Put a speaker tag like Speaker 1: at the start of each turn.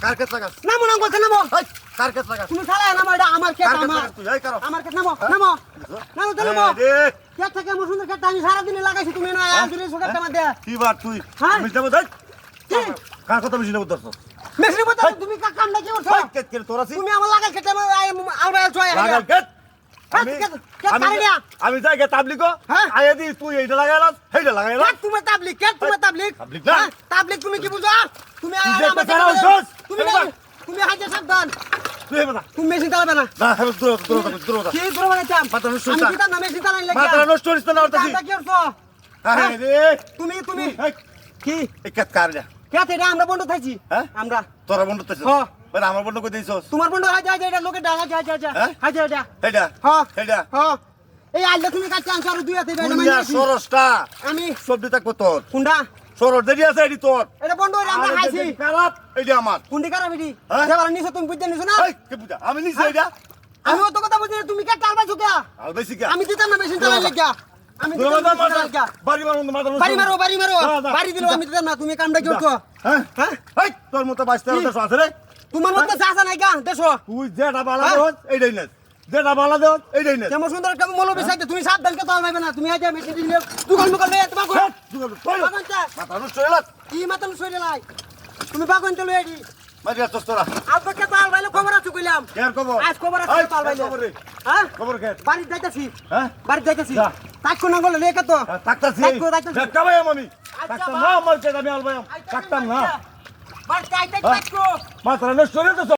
Speaker 1: কার কাছে লাগাস?
Speaker 2: কেটে নাম বলছে নামো।
Speaker 1: কার কাছে লাগাস?
Speaker 2: তুমি সালা নামো এটা। আমার
Speaker 1: ক্ষেত
Speaker 2: আমার। আমার কেটে নামো নামো নামো তো নামো
Speaker 1: এই রে,
Speaker 2: কেটে কেমন সুন্দর কেটে আমি সারাদিন লাগাইছি তুমি না
Speaker 1: হ্যাঁ?
Speaker 2: আজুরি সুগার টাকা দে
Speaker 1: কি বার তুই?
Speaker 2: হ্যাঁ?
Speaker 1: আমি যাব, দেখ।
Speaker 2: কি?
Speaker 1: কার কথা বেশি নেব ধরছো?
Speaker 2: মেশিনের মধ্যে তুমি কা- কামটা কি করছ
Speaker 1: ক্ষেত কেটে তোর?
Speaker 2: তুমি আমার লাগাই আমার
Speaker 1: লাগাল ক্ষেত?
Speaker 2: হ্যাঁ,
Speaker 1: আমি-
Speaker 2: ক্ষেত- ক্ষেত
Speaker 1: আমি-
Speaker 2: পারি না।
Speaker 1: আমি যাই গে তাবলিগো,
Speaker 2: হ্যাঁ?
Speaker 1: আইয়া দি, তুই এইটা লাগাইলাস, সেইটা লাগাইলাস।
Speaker 2: কেট তুমি তাবলিক কেট তুমি
Speaker 1: তাবলিগ না?
Speaker 2: হ্যাঁ, তাবলিগ তুমি কি বুঝো তুমি আমার। তুমি হাইতে সাবধান। তুমি মেশিন চালাবে না
Speaker 1: না, হ্যাঁ, দূর দূর দূর।
Speaker 2: কি দূর চাম
Speaker 1: মাথা নষ্ট
Speaker 2: আমি। কিতা না মেশিন চালাই লাগি
Speaker 1: মাথাটা নষ্ট করিস না, ওরটা কি?
Speaker 2: করছ
Speaker 1: হ্যাঁ, রে।
Speaker 2: তুমি তুমি কি
Speaker 1: এই কার যা?
Speaker 2: কেটে এটা আমরা বন্ধ থাইছি? আমরা
Speaker 1: তোরা বন্ধু তো
Speaker 2: হ্যাঁ।
Speaker 1: মানে আমার বন্ধু কই দিছস?
Speaker 2: তোমার বন্ধ হাই যায় এটা লোকে ডাকা যায় যায় যায়
Speaker 1: হ্যাঁ?
Speaker 2: হাই যায় যা
Speaker 1: এইটা?
Speaker 2: হ্যাঁ
Speaker 1: এইটা?
Speaker 2: হ্যাঁ এই আইলে তুমি কাছে আনছো দুই হাতে বাইরে
Speaker 1: সরসটা
Speaker 2: আমি
Speaker 1: সবজি থাকব তোর
Speaker 2: কুন্ডা
Speaker 1: সরস দেরি আছে এটি তোর।
Speaker 2: এটা বন্ধ হইরে আমরা খাইছি।
Speaker 1: খারাপ এটি আমার।
Speaker 2: কুন্ডি কারা বিডি
Speaker 1: হ্যাঁ?
Speaker 2: দেবার নিছো তুমি বুঝতে নিছো না?
Speaker 1: এই, কে বুঝা? আমি নিছি এটা।
Speaker 2: আমি অত কথা বুঝি না, তুমি কে টালবাইছো কে?
Speaker 1: আর বেশি কে?
Speaker 2: আমি দিতাম না মেশিন চালাই লেগা। আমি দিতাম না মেশিন
Speaker 1: বাড়ি মারো
Speaker 2: বাড়ি মারো বাড়ি মারো। বাড়ি দিলো আমি দিতাম না তুমি কামটা কি করছ
Speaker 1: হ্যাঁ?
Speaker 2: হ্যাঁ?
Speaker 1: তোর মতো বাইশটা
Speaker 2: কি?
Speaker 1: দেশ আছে রে।
Speaker 2: তোমার মধ্যে চাষা নাই গা দেশো।
Speaker 1: তুই যেটা বালা
Speaker 2: হ্যাঁ?
Speaker 1: দেওয়াস এইটাই নেস। যেটা বালা দেওয়াস এইটাই নেস
Speaker 2: কেমন সুন্দর কেমন মলো বিষয় তুমি সাবধান কে তাল পাইবে না তুমি আজ মেশিন দিলে
Speaker 1: হ্যাঁ, দুর্গা, তোর
Speaker 2: বাগান চা
Speaker 1: মাথা নষ্ট হয়ে
Speaker 2: কি মাতাল সইরে লাই তুমি বাগান চলো এডি
Speaker 1: মারি আসছস তোরা।
Speaker 2: আব্বা কে তাল বাইলে খবর আছে কইলাম
Speaker 1: কের খবর?
Speaker 2: আজ খবর আছে
Speaker 1: খবর রে?
Speaker 2: হ্যাঁ
Speaker 1: খবর কে?
Speaker 2: বাড়ি যাইতাছি
Speaker 1: হ্যাঁ?
Speaker 2: বাড়ি যাইতাছি। তাকো না গলে লেখা তো
Speaker 1: হ্যাঁ, তাকতাছি।
Speaker 2: তাকো, তাকতাছি।
Speaker 1: দেখা ভাইয়াম আমি।
Speaker 2: আচ্ছা,
Speaker 1: তাকতাম
Speaker 2: বা-
Speaker 1: না, আমার আমি আলবাইয়াম। তাকতাম না।
Speaker 2: বাড়ি যাইতাছি
Speaker 1: হ্যাঁ?
Speaker 2: তাকো
Speaker 1: মাথাটা নষ্ট হয়ে গেছে